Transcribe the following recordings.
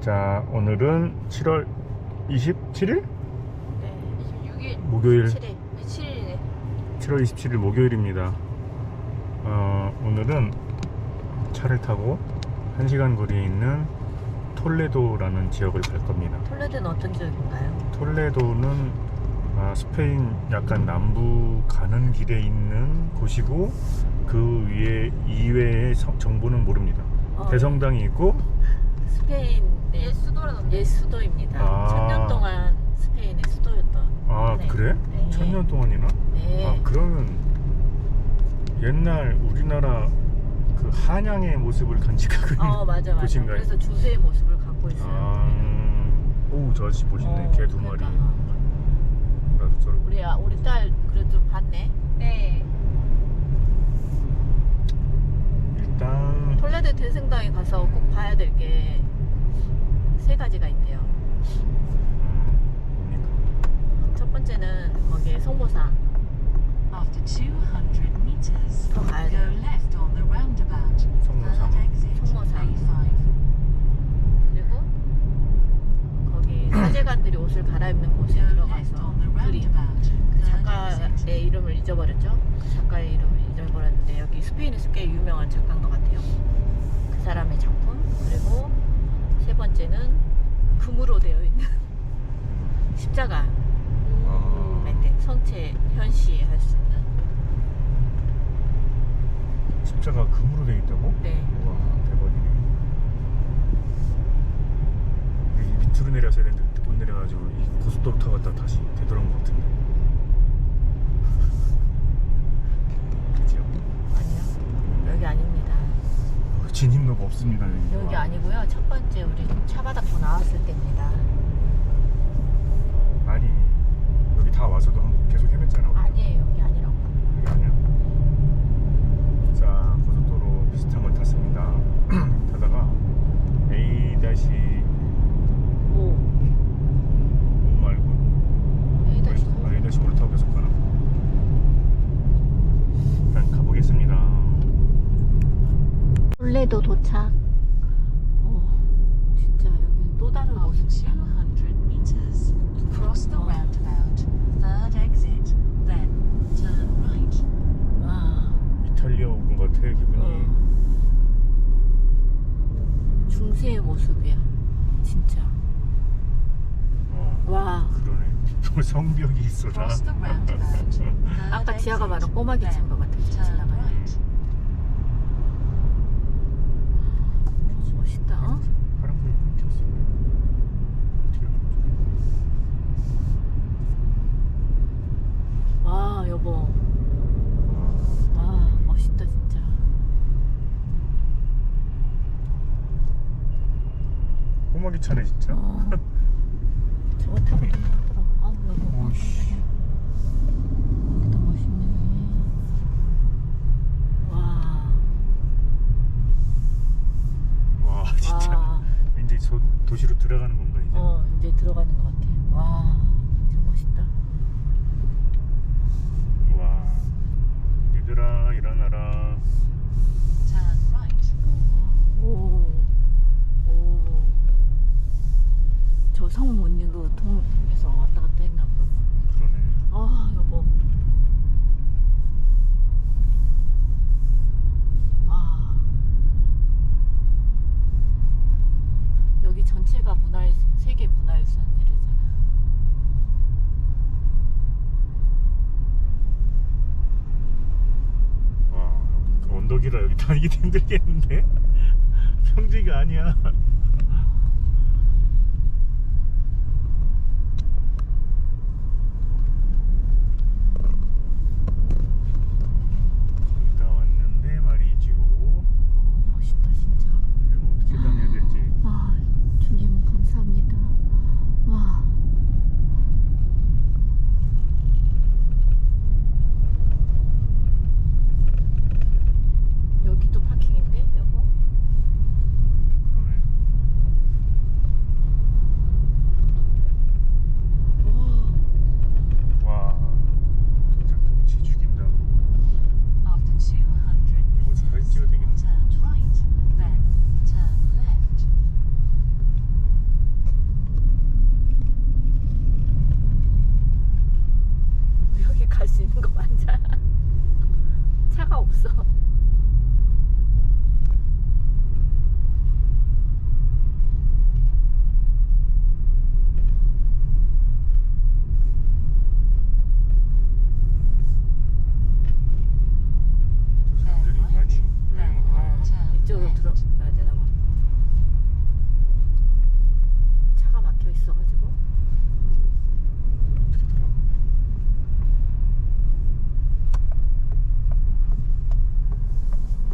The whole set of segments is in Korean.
자, 오늘은 7월 27일? 네, 26일. 목요일. 7일. 7일이네. 7월 27일 목요일입니다. 어, 오늘은 차를 타고 1시간 거리에 있는 톨레도라는 지역을 갈 겁니다. 톨레드는 어떤 지역인가요? 톨레도는 아, 스페인 약간 남부 가는 길에 있는 곳이고 그 위에 이외의 성- 정보는 모릅니다. 어, 대성당이 있고 스페인 네, 옛 수도라던데. 옛 수도입니다. 아. 천년 동안 스페인의 수도였던. 아 네. 그래? 네. 천년 동안이나? 네. 아 그러면 옛날 우리나라 그 한양의 모습을 간직하고 있는 어 맞아 맞아. 곳인가요? 그래서 주세의 모습을 갖고 있어요. 아, 오, 저 아저씨 멋있네. 어, 개 두 마리. 그러니까. 나도. 우리 아, 우리 딸 그래도 좀 봤네. 네. 일단 톨레드 대성당에 가서 꼭 봐야 될 게 세 가지가 있대요. 첫 번째는 거기에 성모상. After 200 meters, 더 가야 go 돼요. left on the roundabout. 성모상. Third exit, 성모상. A5. 그리고 거기 사제관들이 옷을 갈아입는 곳에 Go left 들어가서 on the 그림. roundabout. 그 Third exit. 작가의 이름을 잊어버렸죠. 그 작가의 이름을 잊어버렸는데 여기 스페인에서 꽤 유명한 작가인 것 같아요. 그 사람의 작품 그리고 세 번째는 금으로 되어 있는 십자가 아, 네, 성체 현시할 수 있는 십자가 금으로 돼 있다고? 네. 와 대박이네. 근데 이 밑으로 내려서 되는데 그때 못 내려가지고 이 고속도로 타고 갔다 다시 되돌아온 것 같은데. 그죠? 아니요 여기 아닙니다. 진입로가 없습니다 여기. 여기 와. 아니고요. 첫 번째 우리 차 받았고 나왔을 때입니다. 아니 여기 다 와서도 한- 계속 헤맸잖아. 우리. 아니에요 여기 아니라고. 여기 아니야. 자 고속도로 비슷한 걸 탔습니다. 타다가 A 다시 오 5 말고 A 다시 아, A 다시 5를 타고 계속 가나? 일단 가보겠습니다. 톨레도 도착. 오 진짜 여기는 또 다른 After 모습이다. 200 meters, cross the Oh. roundabout. Third exit, then turn right. 와. 이탈리아 온 것 같아 기분이. 어. 중세의 모습이야. 진짜. 어, 와. 그러네. 또 성벽이 있어 다. Cross the roundabout. Third 아까 지아가 exit, 말한 꼬마 기차인 것 같아. 진짜 turn 지나가네. right. 멋있다. 어? 파란불이 끊겼어. 어떻게 하는 거지? 와 여보. 와, 와 멋있다 진짜. 꼬마기 차네 진짜. 어. 저거 타고 또 가더라고. 아 여보. 오이씨. 여기도 멋있네. 와. 와 진짜. 와. 이제 저 도시로 들어가는 건가 이제? 어 이제 들어가는 것 같아. 와. 진짜 멋있다. 와. 얘들아 일어나라. Turn right. 오. 오. 저 성문으로 통해서 왔다 갔다 했나 보다. 그러네. 아, 여보. 아. 여기 전체가 문화유 세계 문화유산이래잖아. 와 언덕이라 여기 다니기 힘들겠는데? 평지가 아니야. 거의 다 왔는데 말이죠. 어, 멋있다, 진짜. 이거 어떻게 다녀야 될지. 아, 주님 감사합니다. 와. 여기도 파킹인데, 여보? 그러네.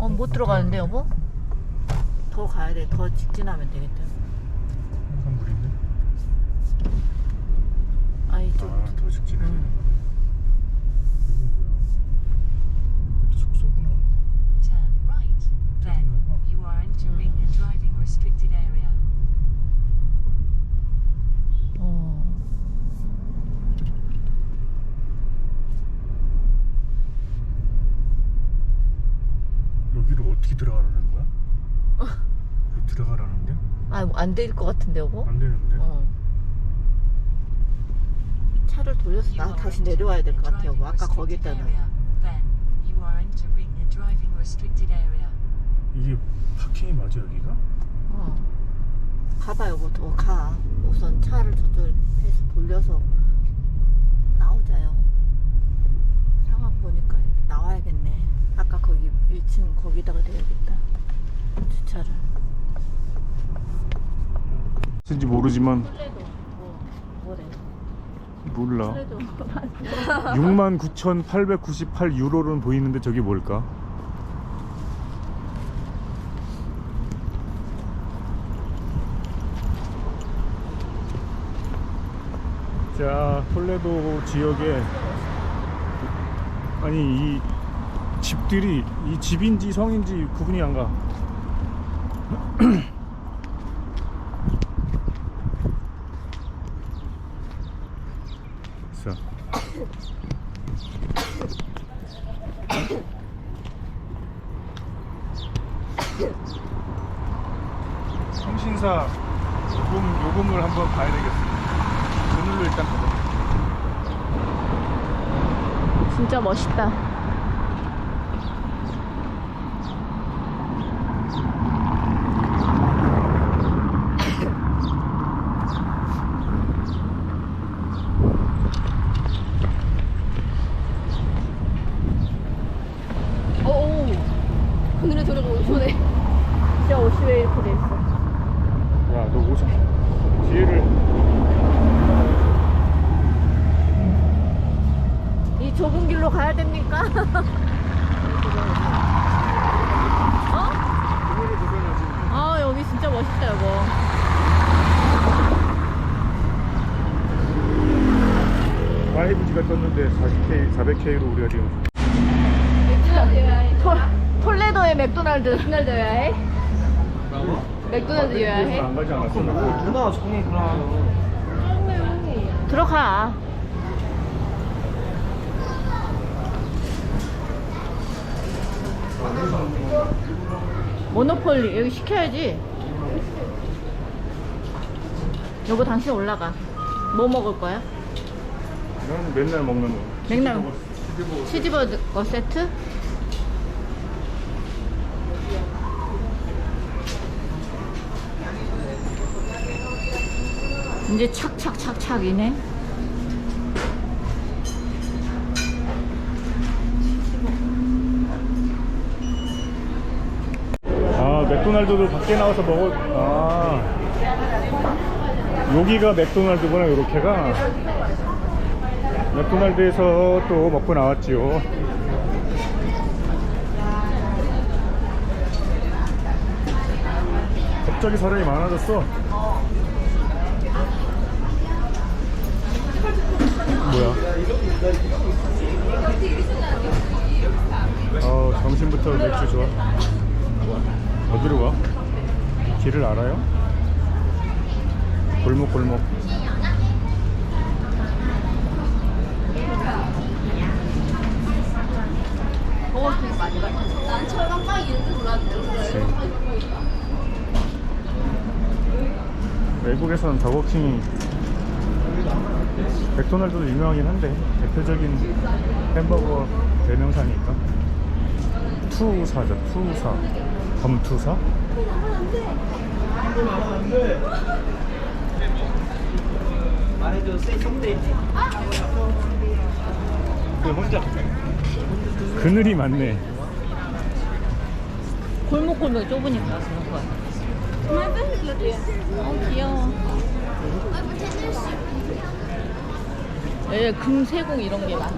어, 못 들어가는데, 여보? 더 가야 돼. 더 직진하면 되겠다. 한산물인데? 아, 이쪽으로. 아, 더 직진해. 응. 이건 뭐야? 이것도 숙소구나. Turn right. Then you are entering a driving restricted area. 어. 여기를 어떻게 들어가라는 거야? 여기 들어가라는데? 아, 안 될 것 같은데, 여보? 안 되는데? 어. 차를 돌려서 나 다시 내려와야 될 것 같아요. driving 아까 거기 area. 이게 파킹이 맞아 여기가? 어. 가봐 여보 더 가. 우선 차를 저쪽에서 돌려서 나오자요. 상황 보니까 나와야겠네. 아까 거기 1층 거기다가 대야겠다. 주차를. 진지 모르지만 뭐 뭐래? 몰라. 플레도 69,898 유로는 보이는데 저게 뭘까? 자, 톨레도 지역에 아니 이 집들이 이 집인지 성인지 구분이 안 가. 자. 성신사 요금, 요금을 한번 봐야 되겠습니다. 그늘로 일단 가자. 진짜 멋있다. 오, 그늘에 들어가 오시네. 진짜 옷이 왜 이렇게 돼 있어? 야, 너 오십 뒤에를 이 좁은 길로 가야 됩니까? 어? 그늘을 보셔야지. 아 여기 진짜 멋있다 여보. 마이브지가 떴는데 40K, 400K로 우리가 지금 톨, 톨레도의 맥도날드. 맥도날드 여행? 맥도날드 그래서 여행? 안 가지 않았어? 누나 정이구나. 들어가. 모노폴리 여기 시켜야지. 여보 당신 올라가. 뭐 먹을 거야? 난 맨날 먹는 거. 맥날 치즈버거. 치즈버거 세트? 이제 착착착착이네. 아 맥도날드도 밖에 나와서 먹어. 아 여기가 맥도날드구나 이렇게가. 맥도날드에서 또 먹고 나왔지요. 갑자기 사람이 많아졌어. 뭐야? 어, 점심부터 맥주 좋아. 어디로 가? 길을 알아요? 골목 골목. 그치. 외국에서는 버거킹이 맥도날드도 유명하긴 한데 대표적인 햄버거 대명사니까 투사죠 투사 검투사 말해줘, 세 성대지. 그 혼자. 그늘이 많네 골목골목 좁으니까 그런 거 같아. 어 귀여워. 예, 금세공 이런 게 많아.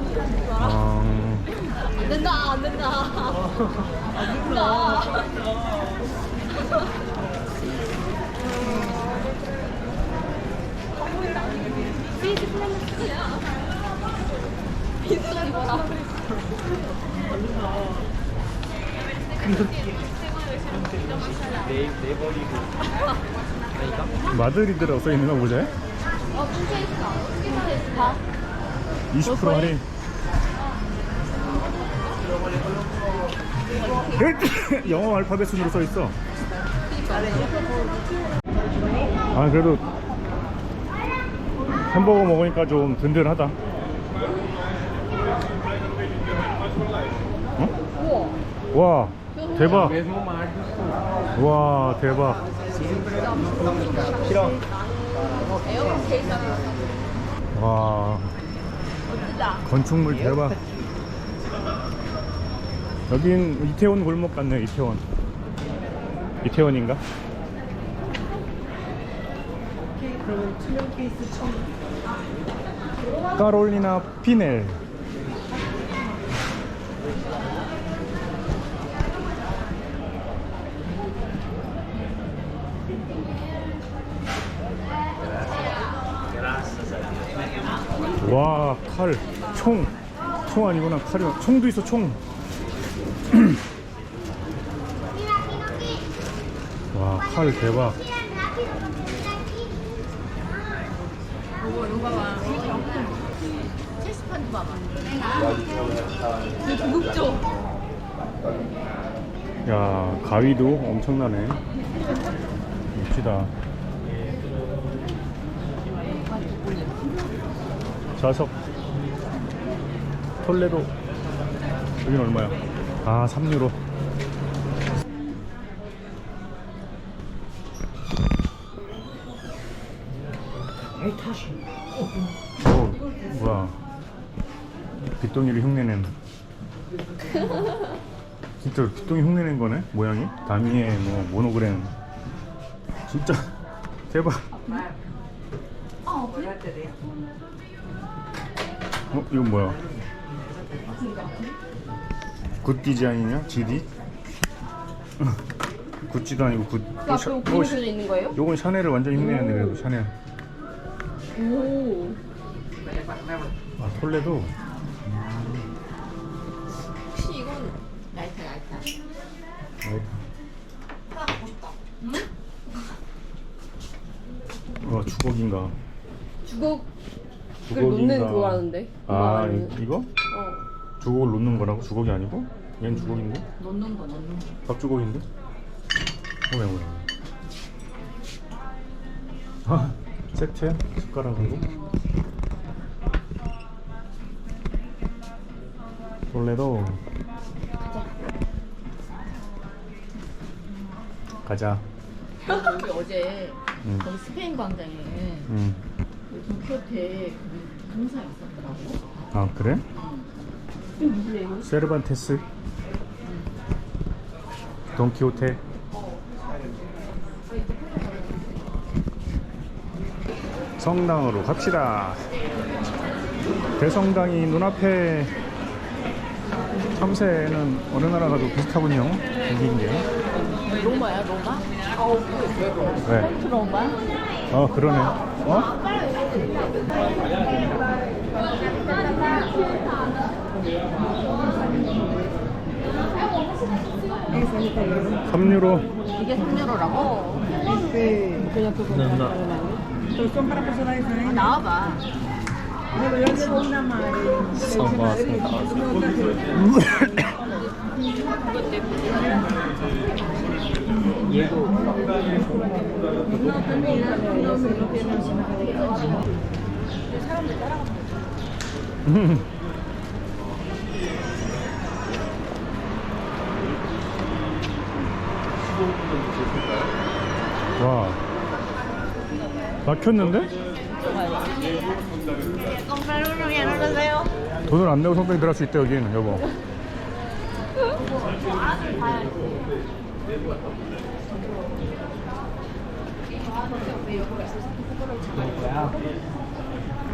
어, 안 된다 안 된다 안 된다 빈손이 뭐라 아닌가? 마드리드라고 써 있는 거 보자. 어 문제 있어 문제 있어 20% 할인. 영어 알파벳 순으로 써 있어. 아 그래도 햄버거 먹으니까 좀 든든하다. 어? 와 대박. 와 대박. 와 건축물 대박. 여긴 이태원 골목 같네 이태원. 이태원인가? 카롤리나 피넬. 와, 칼, 총. 총 아니구나, 칼이. 총도 있어, 총. 와, 칼 대박. 야, 가위도 엄청나네. 멋지다. 좌석. 톨레도. 여긴 얼마야? 아, 3유로. 아이, 다시. 어, 뭐야. 빗동이를 흉내낸. 진짜 빗동이 흉내낸 거네? 모양이? 다미에 뭐, 모노그램. 진짜 대박. 이건 뭐야? 굿 디자인이냐? GD? 굿지도 아니고 굿. 어, 샤- 어, 샤- 있는 거예요? 요건 샤넬을 완전 흉내냈네 그래도 샤넬. 오아 톨레도 혹시 이건 라이터 라이터 어 주걱인가? 주걱을 주걱인가? 놓는 그거 하는데 아. 이- 이거? 어 주걱을 놓는 거라고? 주걱이 아니고? 얘는 주걱인데? 넣는 거 넣는 거 밥 주걱인데? 뭐야 뭐야 아 세트야? 숟가락으로? 톨레도 가자 여기 어제 응. 거기 스페인 광장에 응. 도쿄테 그 있었더라고 아 그래? 세르반테스 돈키호테 성당으로 갑시다 대성당이 눈앞에 참새는 어느 나라 가도 비슷하군요 여기인데요 로마야 로마? 왜? 로마? 어 그러네 어? 삼유로 이게 3유로라고? No, no. 나와봐 성과 얘도 와. 막혔는데? 돈을 안 내고 성당에 들어갈 수 있대 여기는. 여보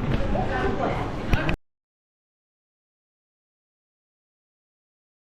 我刚过来。